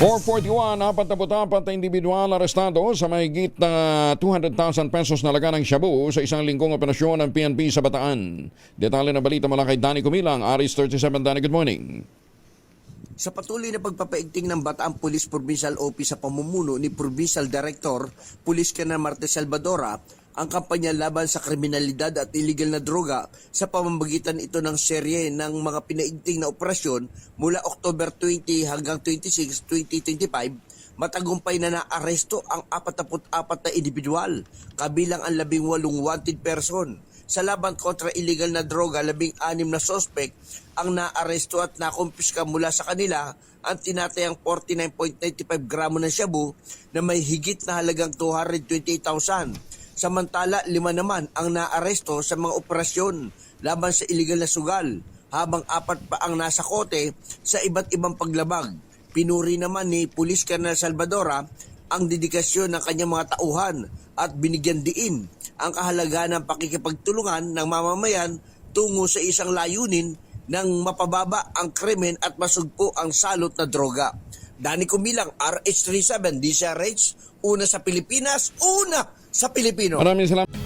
441, apat na putapat na individual arestado sa mahigit na 200,000 pesos na laga ng shabu sa isang linggong operasyon ng PNP sa Bataan. Detalye na balita mula kay Danny Kumilang, Aris 37. Danny, good morning. Sa patuloy na pagpapaigting ng Bataan Police Provincial Office sa pamumuno ni Provincial Director Police Colonel Marte Salvadora, ang kampanya laban sa kriminalidad at illegal na droga sa pamamagitan ito ng serye ng mga pinaigting na operasyon mula October 20 hanggang 26, 2025, matagumpay na naaresto ang 44 na individual, kabilang ang 18 wanted person. Sa laban kontra illegal na droga, labing anim na sospek ang naaresto at nakumpiska mula sa kanila ang tinatayang 49.95 gramo ng shabu na may higit na halagang 228,000. Samantala, lima naman ang naaresto sa mga operasyon laban sa illegal na sugal, habang apat pa ang nasa kote sa iba't ibang paglabag. Pinuri naman ni Police Colonel Salvadora ang dedikasyon ng kanyang mga tauhan at binigyan diin ang kahalagahan ng pakikipagtulungan ng mamamayan tungo sa isang layunin ng mapababa ang krimen at masugpo ang salot na droga. Dani Kumilang, RH37, DCRH, una sa Pilipinas, una sa Pilipino. Maraming salamat.